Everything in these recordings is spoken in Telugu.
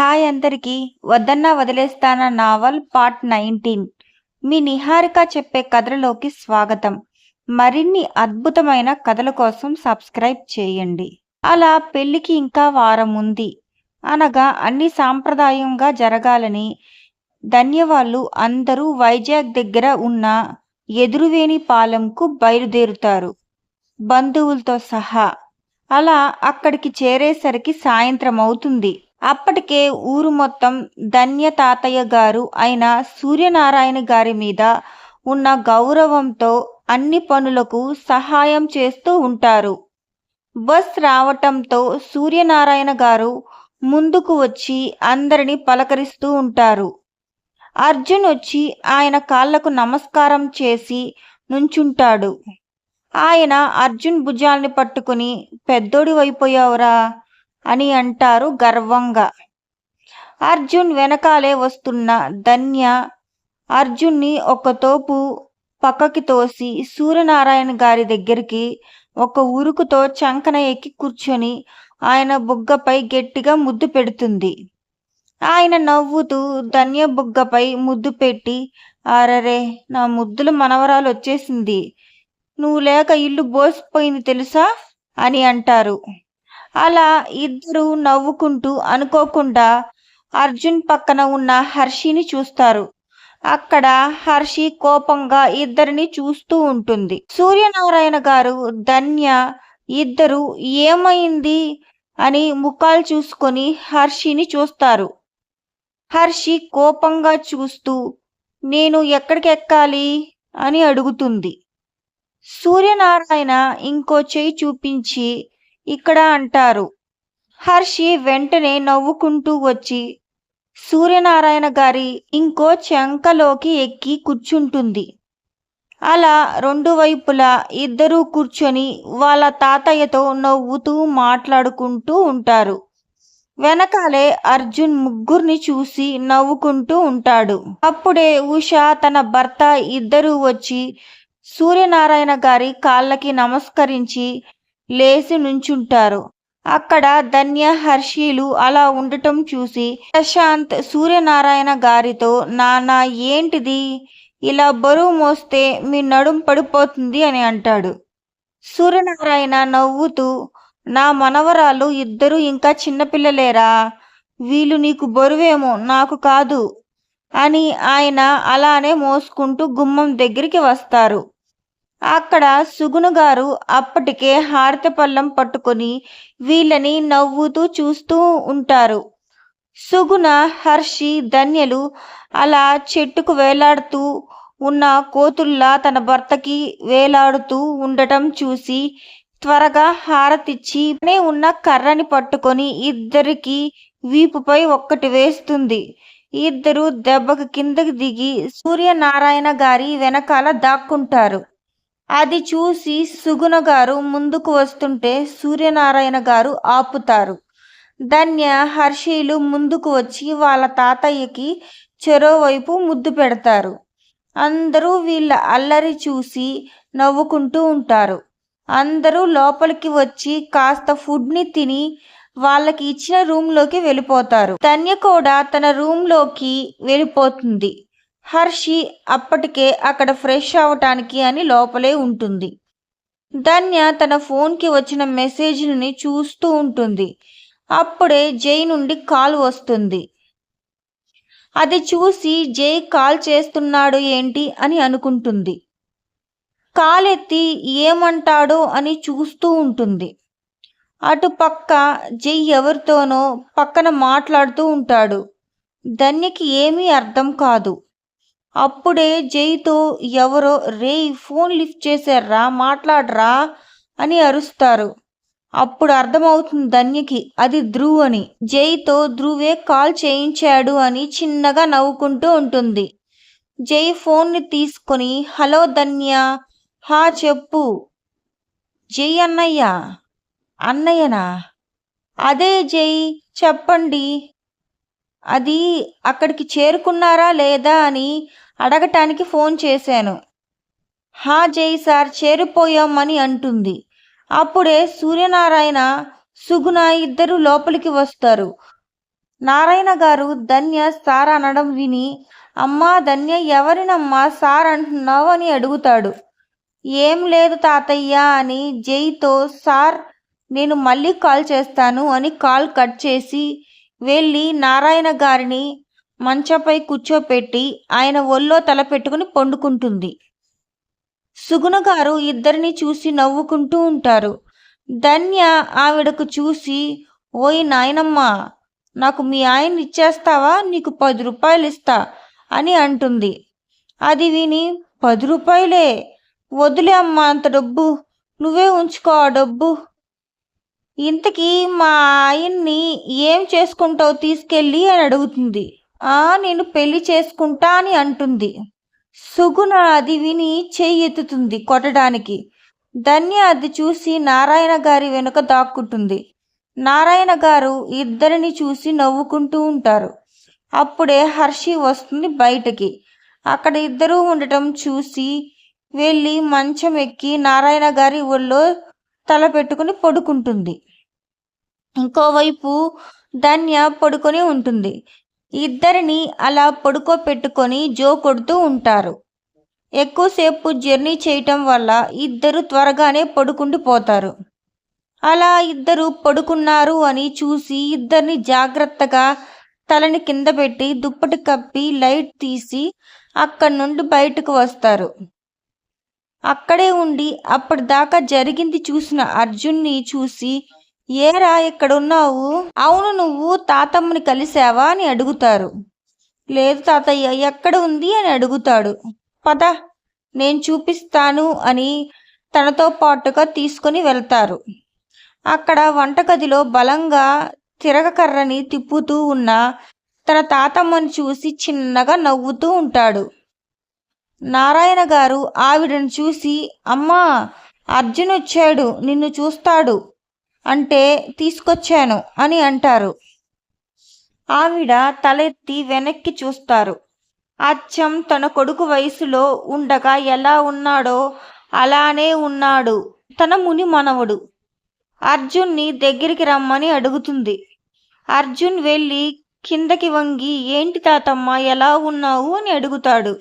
హాయ్ అందరికీ. వద్దన్నా వదిలేస్తాన నావల్ పార్ట్ నైన్టీన్. మీ నిహారిక చెప్పే కథలలోకి స్వాగతం. మరిన్ని అద్భుతమైన కథల కోసం సబ్స్క్రైబ్ చేయండి. అలా పెళ్ళికి ఇంకా వారం ఉంది. అనగా అన్ని సాంప్రదాయంగా జరగాలని ధన్యవాళ్ళు అందరూ వైజాగ్ దగ్గర ఉన్న ఎదురువేణి పాలెంకు బయలుదేరుతారు. బంధువులతో సహా. అలా అక్కడికి చేరేసరికి సాయంత్రం అవుతుంది. అప్పటికే ఊరు మొత్తం ధన్య తాతయ్య గారు అయిన సూర్యనారాయణ గారి మీద ఉన్న గౌరవంతో అన్ని పనులకు సహాయం చేస్తూ ఉంటారు. బస్ రావటంతో సూర్యనారాయణ గారు ముందుకు వచ్చి అందరిని పలకరిస్తూ ఉంటారు. అర్జున్ వచ్చి ఆయన కాళ్ళకు నమస్కారం చేసి నుంచుంటాడు. ఆయన అర్జున్ భుజాల్ని పట్టుకుని పెద్దోడివైపోయావురా అని అంటారు గర్వంగా. అర్జున్ వెనకాలే వస్తున్న ధన్య అర్జున్ని ఒక తోపు పక్కకి తోసి సూర్యనారాయణ గారి దగ్గరికి ఒక ఉరుకుతో చంకన ఎక్కి కూర్చొని ఆయన బుగ్గపై గట్టిగా ముద్దు పెడుతుంది. ఆయన నవ్వుతూ ధన్య బుగ్గపై ముద్దు పెట్టి ఆరరే నా ముద్దుల మనవరాలు వచ్చేసింది. నువ్వు లేక ఇల్లు బోసిపోయింది తెలుసా? అని అంటారు. అలా ఇద్దరు నవ్వుకుంటూ అనుకోకుండా అర్జున్ పక్కన ఉన్న హర్షిని చూస్తారు. అక్కడ హర్షి కోపంగా ఇద్దరిని చూస్తూ ఉంటుంది. సూర్యనారాయణ గారు ధన్య ఇద్దరు ఏమైంది అని ముఖాలు చూసుకొని హర్షిని చూస్తారు. హర్షి కోపంగా చూస్తూ నేను ఎక్కడికి ఎక్కాలి అని అడుగుతుంది. సూర్యనారాయణ ఇంకో చేయి చూపించి ఇక్కడ అంటారు. హర్షి వెంటనే నవ్వుకుంటూ వచ్చి సూర్యనారాయణ గారి ఇంకో చెంకలోకి ఎక్కి కూర్చుంటుంది. అలా రెండు వైపులా ఇద్దరూ కూర్చొని వాళ్ళ తాతయ్యతో నవ్వుతూ మాట్లాడుకుంటూ ఉంటారు. వెనకాలే అర్జున్ ముగ్గురిని చూసి నవ్వుకుంటూ ఉంటాడు. అప్పుడే ఉష తన భర్త ఇద్దరూ వచ్చి సూర్యనారాయణ గారి కాళ్ళకి నమస్కరించి లేచి నుంచుంటారు. అక్కడ ధన్య హర్షీలు అలా ఉండటం చూసి ప్రశాంత్ సూర్యనారాయణ గారితో నాన్న ఏంటిది? ఇలా బరువు మోస్తే మీ నడుం పడిపోతుంది అని అంటాడు. సూర్యనారాయణ నవ్వుతూ నా మనవరాలు ఇద్దరు ఇంకా చిన్నపిల్లలేరా? వీళ్ళు నీకు బరువేమో నాకు కాదు అని ఆయన అలానే మోసుకుంటూ గుమ్మం దగ్గరికి వస్తారు. అక్కడ సుగును గారు అప్పటికే హారతి పళ్ళం పట్టుకొని వీళ్ళని నవ్వుతూ చూస్తూ ఉంటారు. సుగుణ హర్షి ధన్యలు అలా చెట్టుకు వేలాడుతూ ఉన్న కోతుల్లా తన భర్తకి వేలాడుతూ ఉండటం చూసి త్వరగా హారతిచ్చి ఉన్న కర్రని పట్టుకొని ఇద్దరికి వీపుపై ఒక్కటి వేస్తుంది. ఇద్దరు దెబ్బకు కిందకి దిగి సూర్యనారాయణ గారి వెనకాల దాక్కుంటారు. అది చూసి సుగుణ గారు ముందుకు వస్తుంటే సూర్యనారాయణ గారు ఆపుతారు. ధన్య హర్షీలు ముందుకు వచ్చి వాళ్ళ తాతయ్యకి చెరోవైపు ముద్దు పెడతారు. అందరూ వీళ్ళ అల్లరి చూసి నవ్వుకుంటూ ఉంటారు. అందరూ లోపలికి వచ్చి కాస్త ఫుడ్ని తిని వాళ్ళకి ఇచ్చిన రూమ్లోకి వెళ్ళిపోతారు. ధన్య కూడా తన రూమ్లోకి వెళ్ళిపోతుంది. హర్షి అప్పటికే అక్కడ ఫ్రెష్ అవటానికి అని లోపలే ఉంటుంది. ధన్య తన ఫోన్కి వచ్చిన మెసేజ్ని చూస్తూ ఉంటుంది. అప్పుడే జై నుండి కాల్ వస్తుంది. అది చూసి జై కాల్ చేస్తున్నాడు ఏంటి అని అనుకుంటుంది. కాల్ ఎత్తి ఏమంటాడో అని చూస్తూ ఉంటుంది. అటు పక్క జై ఎవరితోనో పక్కన మాట్లాడుతూ ఉంటాడు. ధన్యకి ఏమీ అర్థం కాదు. అప్పుడే జైతో ఎవరో రే ఫోన్ లిఫ్ట్ చేశారా మాట్లాడరా అని అరుస్తారు. అప్పుడు అర్థమవుతుంది ధన్యకి అది ధ్రువ్ అని. జైతో ధ్రువే కాల్ చేయించాడు అని చిన్నగా నవ్వుకుంటూ ఉంటుంది. జై ఫోన్ని తీసుకొని హలో ధన్య హా చెప్పు. జై అన్నయ్య అన్నయ్యనా? అదే జై చెప్పండి. అది అక్కడికి చేరుకున్నారా లేదా అని అడగటానికి ఫోన్ చేశాను. హా జై సార్ చేరిపోయామని అంటుంది. అప్పుడే సూర్యనారాయణ సుగుణ ఇద్దరు లోపలికి వస్తారు. నారాయణ గారు ధన్య సార్ అనడం విని అమ్మా ధన్య ఎవరినమ్మా సార్ అంటున్నావు అని అడుగుతాడు. ఏం లేదు తాతయ్య అని జైతో సార్ నేను మళ్ళీ కాల్ చేస్తాను అని కాల్ కట్ చేసి వెళ్ళి నారాయణ గారిని మంచపై కూర్చోపెట్టి ఆయన ఒళ్ళో తలపెట్టుకుని పండుకుంటుంది. సుగుణ గారు ఇద్దరిని చూసి నవ్వుకుంటూ ఉంటారు. ధన్య ఆవిడకు చూసి ఓయ్ నాయనమ్మా నాకు మీ ఆయన ఇచ్చేస్తావా? నీకు పది రూపాయలు ఇస్తా అని అంటుంది. అది విని పది రూపాయలే? వదిలే అమ్మా అంత డబ్బు. నువ్వే ఉంచుకో ఆ డబ్బు. ఇంతకీ మా ఆయన్ని ఏం చేసుకుంటావు తీసుకెళ్ళి అని అడుగుతుంది. ఆ నేను పెళ్ళి చేసుకుంటా అని అంటుంది. సుగుణ అది విని చెయ్యి ఎత్తుతుంది కొట్టడానికి. ధన్య అది చూసి నారాయణ గారి వెనుక దాక్కుంటుంది. నారాయణ గారు ఇద్దరిని చూసి నవ్వుకుంటూ ఉంటారు. అప్పుడే హర్షి వస్తుంది బయటకి. అక్కడ ఇద్దరూ ఉండటం చూసి వెళ్ళి మంచం ఎక్కి నారాయణ గారి ఒళ్ళో తల పెట్టుకుని పడుకుంటుంది. ఇంకోవైపు ధన్య పడుకొని ఉంటుంది. ఇద్దరిని అలా పడుకోపెట్టుకొని జో కొడుతూ ఉంటారు. ఎక్కువసేపు జర్నీ చేయటం వల్ల ఇద్దరు త్వరగానే పడుకుండిపోతారు అలా ఇద్దరు పడుకున్నారు అని చూసి ఇద్దరిని జాగ్రత్తగా తలని కింద పెట్టి దుప్పటి కప్పి లైట్ తీసి అక్కడి నుండి బయటకు వస్తారు. అక్కడే ఉండి అప్పటిదాకా జరిగింది చూసిన అర్జున్ని చూసి ఏరా ఇక్కడున్నావు? అవును నువ్వు తాతమ్మని కలిసావా అని అడుగుతారు. లేదు తాతయ్య ఎక్కడ ఉంది అని అడుగుతాడు. పద నేను చూపిస్తాను అని తనతో పాటుగా తీసుకొని వెళ్తారు. అక్కడ వంటగదిలో బలంగా తిరగకర్రని తిప్పుతూ ఉన్న తన తాతమ్మని చూసి చిన్నగా నవ్వుతూ ఉంటాడు. నారాయణ గారు ఆవిడను చూసి అమ్మా అర్జున్ వచ్చాడు నిన్ను చూస్తాడు. అంటే తీసుకొచ్చాను అని అంటారు. ఆవిడ తలెత్తి వెనక్కి చూస్తారు. అచ్చం తన కొడుకు వయసులో ఉండగా ఎలా ఉన్నాడో అలానే ఉన్నాడు. తన ముని మనవడు. అర్జున్ని దగ్గరికి రమ్మని అడుగుతుంది. అర్జున్ వెళ్ళి కిందకి వంగి ఏంటి తాతమ్మ ఎలా ఉన్నావు? అని అడుగుతాడు.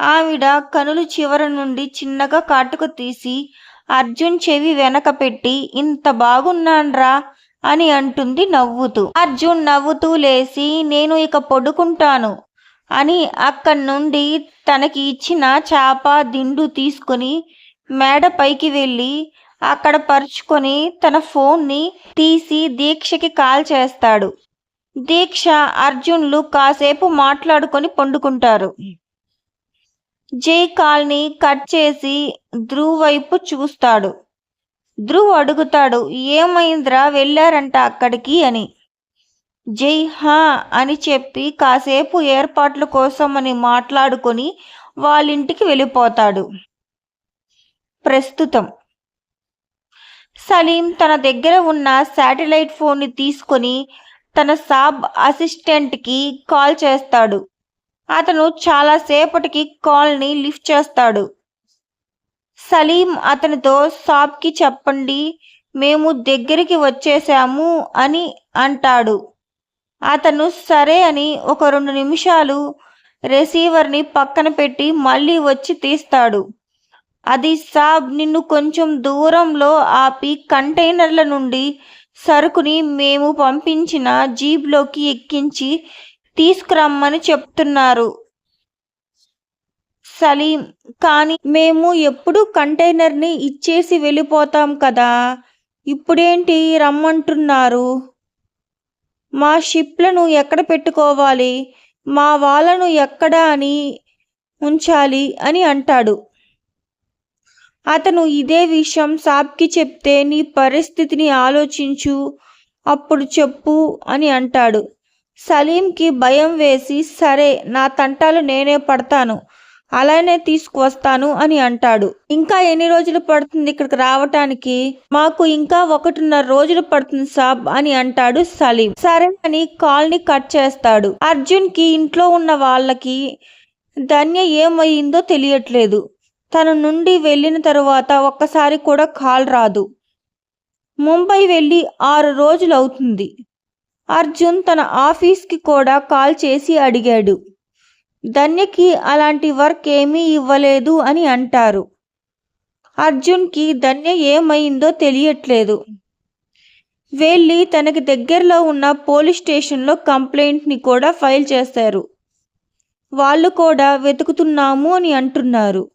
ఆవిడ కనులు చివర నుండి చిన్నగా కాటుక తీసి అర్జున్ చెవి వెనక పెట్టి ఇంత బాగున్నాన్రా అని అంటుంది నవ్వుతూ. అర్జున్ నవ్వుతూ లేచి నేను ఇక పడుకుంటాను అని అక్కడి నుండి తనకి ఇచ్చిన చేప దిండు తీసుకొని మేడ పైకి వెళ్ళి అక్కడ పరుచుకొని తన ఫోన్ని తీసి దీక్షకి కాల్ చేస్తాడు. దీక్ష అర్జున్లు కాసేపు మాట్లాడుకొని పండుకుంటారు. జై కాల్ని కట్ చేసి ధ్రువ్ వైపు చూస్తాడు. ధ్రువ్ అడుగుతాడు ఏమైంద్రా వెళ్ళారంట అక్కడికి అని. జై హా అని చెప్పి కాసేపు ఏర్పాట్ల కోసం అని మాట్లాడుకొని వాళ్ళింటికి వెళ్ళిపోతాడు. ప్రస్తుతం సలీం తన దగ్గర ఉన్న శాటిలైట్ ఫోన్ని తీసుకొని తన సాబ్ అసిస్టెంట్కి కాల్ చేస్తాడు. అతను చాలాసేపటికి కాల్ని లిఫ్ట్ చేస్తాడు. సలీం అతనితో సాబ్కి చెప్పండి మేము దగ్గరికి వచ్చేసాము అని అంటాడు. అతను సరే అని ఒక రెండు నిమిషాలు రిసీవర్ని పక్కన పెట్టి మళ్ళీ వచ్చి తీస్తాడు. అది సాబ్ నిన్ను కొంచెం దూరంలో ఆపి కంటైనర్ల నుండి సరుకుని మేము పంపించిన జీప్లోకి ఎక్కించి తీసుకురమ్మని చెప్తున్నారు. సలీం కానీ మేము ఎప్పుడు కంటైనర్ని ఇచ్చేసి వెళ్ళిపోతాం కదా. ఇప్పుడేంటి రమ్మంటున్నారు? మా షిప్లను ఎక్కడ పెట్టుకోవాలి? మా వాళ్ళను ఎక్కడ అని ఉంచాలి అని అంటాడు. అతను ఇదే విషయం సాబ్కి చెప్తే నీ పరిస్థితిని ఆలోచించు అప్పుడు చెప్పు అని అంటాడు. సలీంకి భయం వేసి సరే నా తంటాలు నేనే పడతాను. అలానే తీసుకువస్తాను అని అంటాడు. ఇంకా ఎన్ని రోజులు పడుతుంది ఇక్కడికి రావటానికి? మాకు ఇంకా ఒకటిన్నర రోజులు పడుతుంది సాబ్ అని అంటాడు సలీం. సరే అని కాల్ని కట్ చేస్తాడు. అర్జున్కి ఇంట్లో ఉన్న వాళ్ళకి ధన్య ఏమయ్యిందో తెలియట్లేదు. తన నుండి వెళ్ళిన తరువాత ఒక్కసారి కూడా కాల్ రాదు. ముంబై వెళ్ళి ఆరు రోజులు అవుతుంది అర్జున్ తన ఆఫీస్కి కూడా కాల్ చేసి అడిగాడు. ధన్యకి అలాంటి వర్క్ ఏమీ ఇవ్వలేదు అని అంటారు. అర్జున్కి ధన్య ఏమైందో తెలియట్లేదు. వెళ్ళి తనకి దగ్గరలో ఉన్న పోలీస్ స్టేషన్లో కంప్లైంట్ని కూడా ఫైల్ చేశారు. వాళ్ళు కూడా వెతుకుతున్నాము అని అంటున్నారు.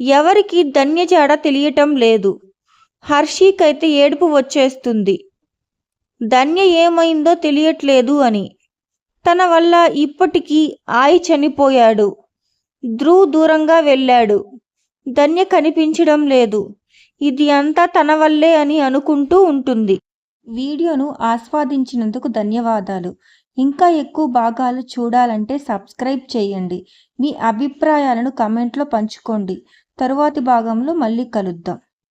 ఎవరికి ధన్య జాడ తెలియటం లేదు. హర్షికైతే ఏడుపు వచ్చేస్తుంది. ధన్య ఏమైందో తెలియట్లేదు అని. తన వల్ల ఇప్పటికీ ఆయి చనిపోయాడు. ధ్రువ్ దూరంగా వెళ్ళాడు. ధన్య కనిపించడం లేదు. ఇది అంతా తన వల్లే అని అనుకుంటూ ఉంటుంది. వీడియోను ఆస్వాదించినందుకు ధన్యవాదాలు. ఇంకా ఎక్కువ భాగాలు చూడాలంటే సబ్స్క్రైబ్ చేయండి. మీ అభిప్రాయాలను కమెంట్లో పంచుకోండి. తరువాతి భాగంలో మళ్ళీ కలుద్దాం.